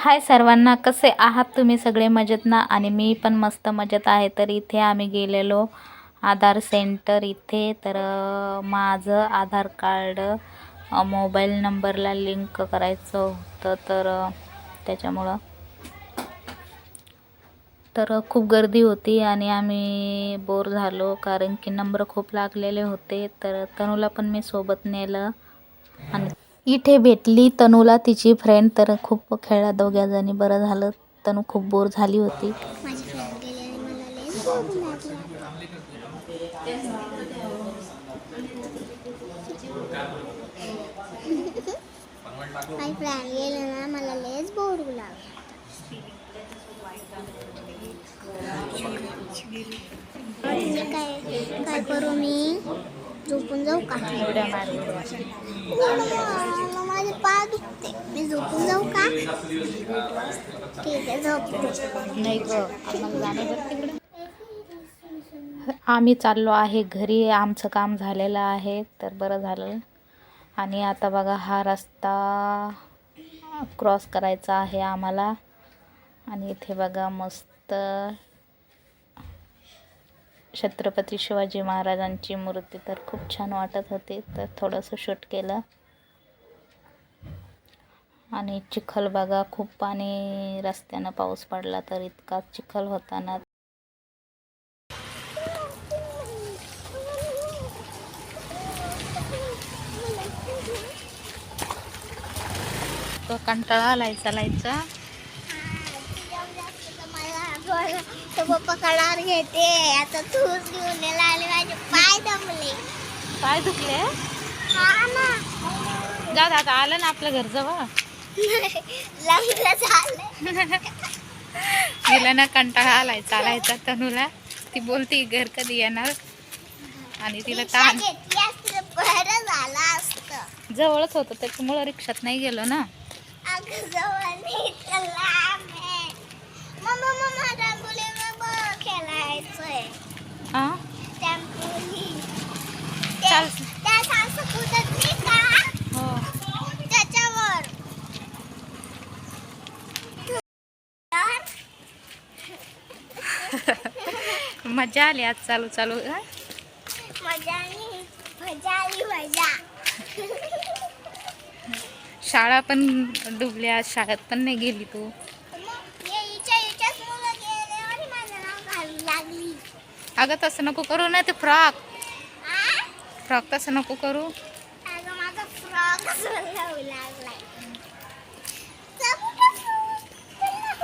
हाय सर्वांना कसे आहात तुम्ही सगळे मजेत ना आणि मी पण मस्त मजेत आहे. तर इथे आम्ही गेलेलो आधार सेंटर इथे. तर माझं आधार कार्ड मोबाईल नंबरला लिंक करायचं होतं. तर त्याच्यामुळं. तर खूप गर्दी होती आणि आम्ही बोर झालो कारण की नंबर खूप लागलेले होते. तर तनूला पण मी सोबत नेलं. आणि इथे भेटली तनूला तिची फ्रेंड तर खूप खेळला दोघ्याजणी बरं झालं. तनू खूप बोर झाली होती. माझी फ्रेंड ना मला बोर लागला काय काय करू मी? झोपून जाऊ का? मला माझे पाय दुखते. मी झोपून जाऊ का? ठीक आहे झोपते. नाही ग जाणं तिकडे. आम्ही चाललो आहे घरी. आमचं काम झालेलं आहे तर बरं झालं. आणि आता बघा हा रस्ता क्रॉस करायचा आहे आम्हाला. आणि इथे बघा मस्त छत्रपती शिवाजी महाराजांची मूर्ती तर खूप छान वाटत होती. तर थोडंसं शूट केलं. आणि चिखल बघा खूप पाणी रस्त्यानं पाऊस पडला तर इतका चिखल होता ना. तो कंटाळा लायचा लायचा तो पप्पा कडार घेते. आता तूच घेऊन यायला आले माझे पाय दमले. पाय दुखले? हा ना. जाऊ आता आलं ना आपल्या घर जवळ. लग्न झालं. तिला ना कंटाळा आलाय चालायचा तनूला. ती बोलती घर कधी येणार? आणि तिला ताण. बरं झालं असतं. जवळच होतं त्याच्यामुळं रिक्षात नाही गेलो ना. अगं जवळ नाही चाल. हो. मजा आली आज चालू चालू हा? मजा नाही मजा आली मजा. शाळा पण डुबल्या आज शाळेत पण नाही गेली तू. मग हिच्या हिच्याच मुलं गेले आणि माझं नाव घालू लागली. अगं तसं नको करू ना ते फ्रॉक? फ्रॉक तसं नको करू.